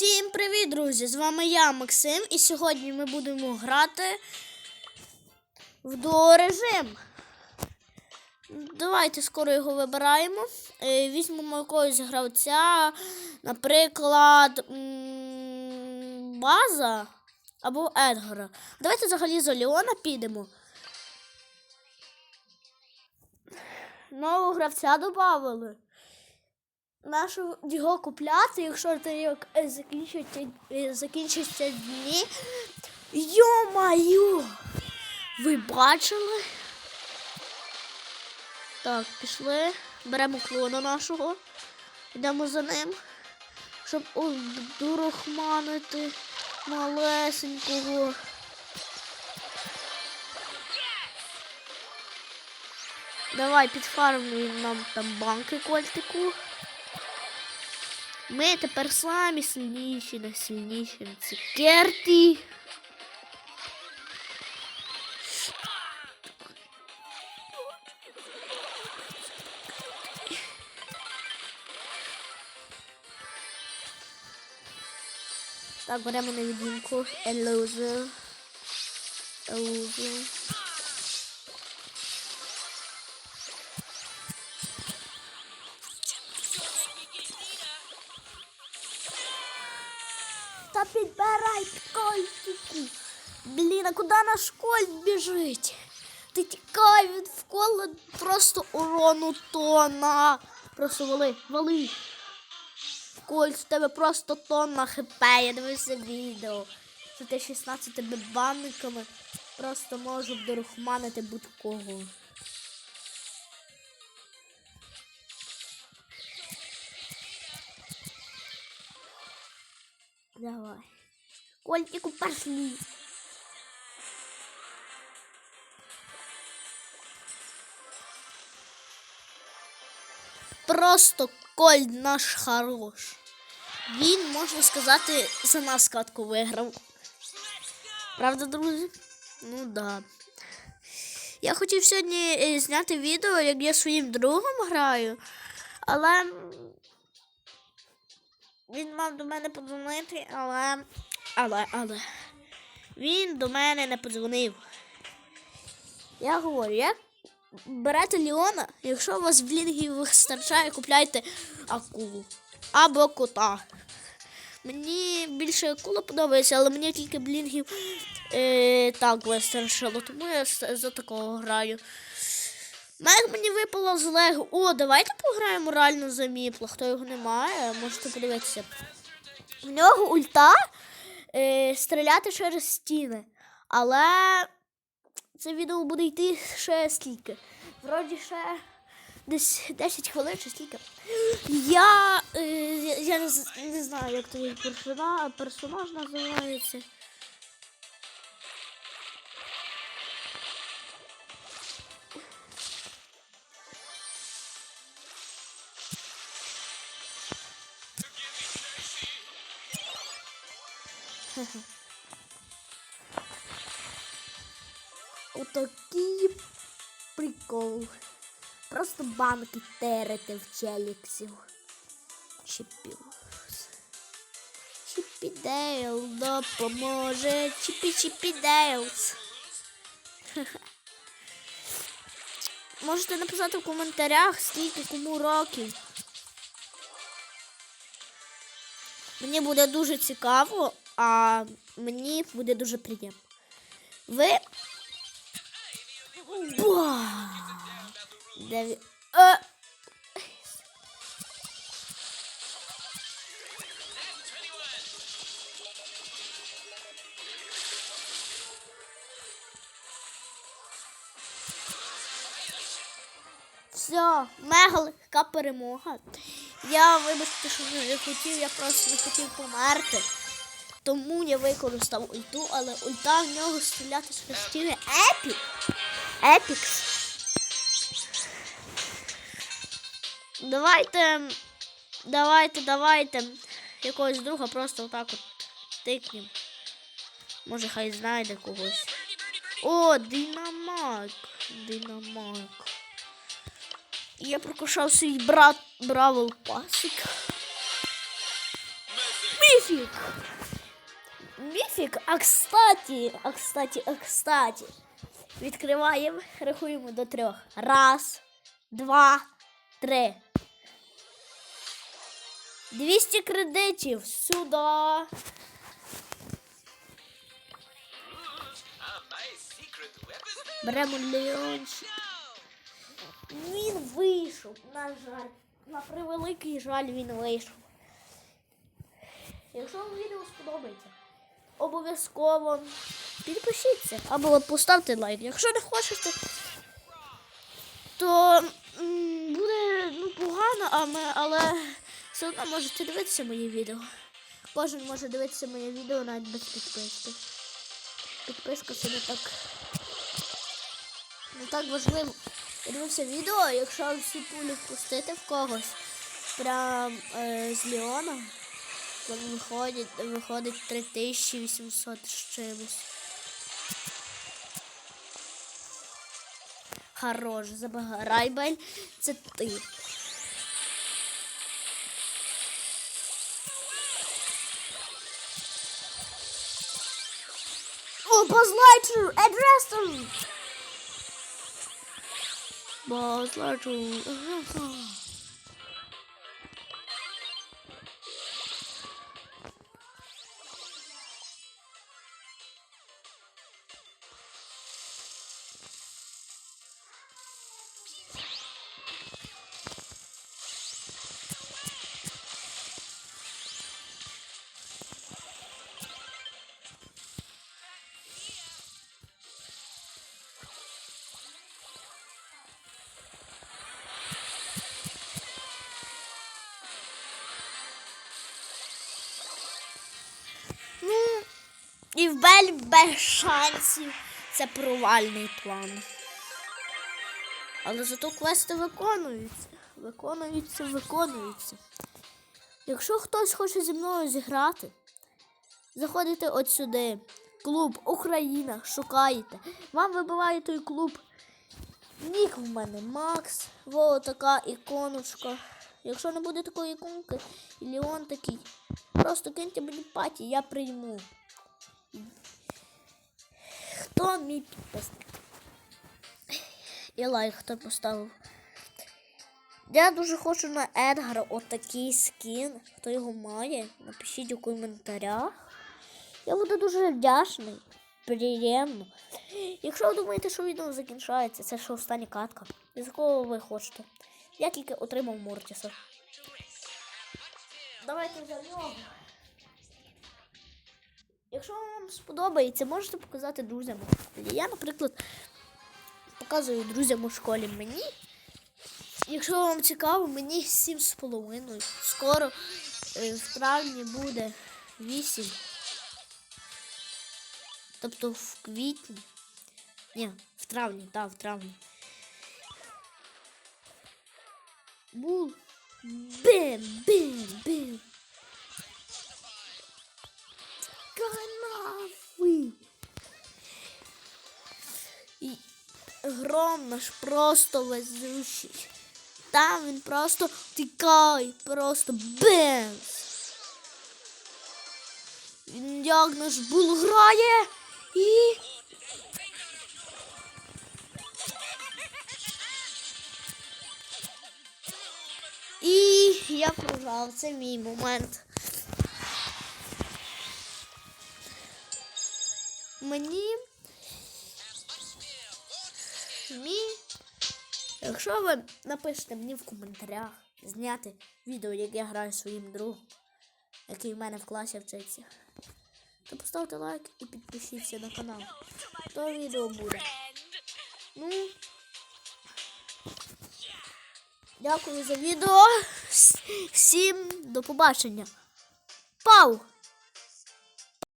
Всім привіт, друзі! З вами я, Максим, і сьогодні ми будемо грати в дуо-режим. Давайте скоро його вибираємо. Е, Візьмемо якогось гравця, наприклад, База або Едгара. Давайте взагалі за Леона підемо. Нового гравця додали нашу його купляти, якщо рік закінчиться, е, закінчиться дні. Йо-маю! Ви бачили? Так, пішли. Беремо клона нашого. Йдемо за ним, щоб дурохманити малесенького. Давай підфармуємо нам там банки кольтику. Ми тепер самі сильніші, найсильніші на цукерки. Так, беремо невидимку. Елузу. Елузу. Та підбирай кольтики. Блін, а куди наш кольт біжить? Ти тікай від вкола просто урону тона. Просто вали, вали. Кольт, в тебе просто тонна хп, я дивився відео. Що ти 16 банниками просто можу дорухманити будь-кого. Давай. Кольтику пошли. Просто Коль наш хорош. Він, можна сказати, за нас катку виграв. Правда, друзі? Ну да. Я хотів сьогодні е, зняти відео, як я своїм другом граю, але він мав до мене подзвонити, але. Але, але. Він до мене не подзвонив. Я говорю, як берете Ліона, якщо у вас в лінгів вистачає, купляйте акулу або кота. Мені більше акула подобається, але мені тільки блінгів е, так вистачило, тому я за такого граю. Мек мені випало з Лего. О, давайте пограємо реально за Міпла. Хто його не має, можете подивитися. В нього ульта е, стріляти через стіни. Але це відео буде йти ще скільки. Вроді ще десь 10 хвилин чи скільки. Я, е, я не, не знаю, як той персонаж, персонаж називається. Отакий прикол. Просто банки терете в челіксів. Чіпіус. Чіпідейл допоможе. Чіпі Чіпідейлс. Можете написати в коментарях, скільки кому років. Мені буде дуже цікаво, а мені буде дуже приємно. Ви. Ба! Де він? Е! Все, легка перемога. Я вибачте, що не хотів, я просто не хотів померти. Тому я використав ульту, але ульта в нього стріляти з хрестіни епік. Епікс. Давайте. Давайте, давайте. Якогось друга просто отак от тикнем. Може хай знайде когось. О, динамайк. Динамайк. Я прокушав свій брат Бравл Пасик. Міфік! Міфік, а кстати, а кстати, а кстати. Відкриваємо, рахуємо до трьох. Раз, два, три. 200 кредитів сюди. Беремо леончик. Він вийшов, на жаль. На превеликий жаль він вийшов. Якщо вам відео сподобається, обов'язково підпишіться або поставте лайк. Якщо не хочете, то буде ну, погано, але все одно можете дивитися мої відео. Кожен може дивитися моє відео навіть без підписки. Підписка це не так не так важливо. Я дивився відео, якщо всі пулі впустити в когось прям е, з Леона, то виходить, виходить 3800 з чимось. Хорош, забагай, це ти. О, Базлайчер, Едрестон! Базлайчер, Едрестон. Без шансів. Це провальний план. Але зато квести виконуються. Виконуються, виконуються. Якщо хтось хоче зі мною зіграти, заходите от сюди. Клуб Україна, шукаєте. Вам вибиває той клуб. Нік в мене Макс. Во така іконочка. Якщо не буде такої іконки, і Леон такий. Просто киньте мені паті, я прийму. Хто мій підписник? І лайк хто поставив. Я дуже хочу на Едгара отакий скін. Хто його має, напишіть у коментарях. Я буду дуже вдячний. Приємно. Якщо ви думаєте, що відео закінчається, це ще остання катка. З якого ви хочете. Я тільки отримав Мортіса. Давайте за нього. Якщо вам сподобається, можете показати друзям. Я, наприклад, показую друзям у школі мені. Якщо вам цікаво, мені 7,5. Скоро е, в травні буде 8. Тобто в квітні. Ні, в травні, так, в травні. Бул. Бим, бим, бим. Канафи. І гром наш просто везучий. Там він просто тікає, просто бенз. Він як наш бул грає і. І я програв, це мій момент. Мені. Мій. Якщо ви напишете мені в коментарях зняти відео, як я граю своїм другом, який в мене в класі вчиться, то поставте лайк і підпишіться на канал. То відео буде. Ну. Дякую за відео. Всім до побачення. Пау!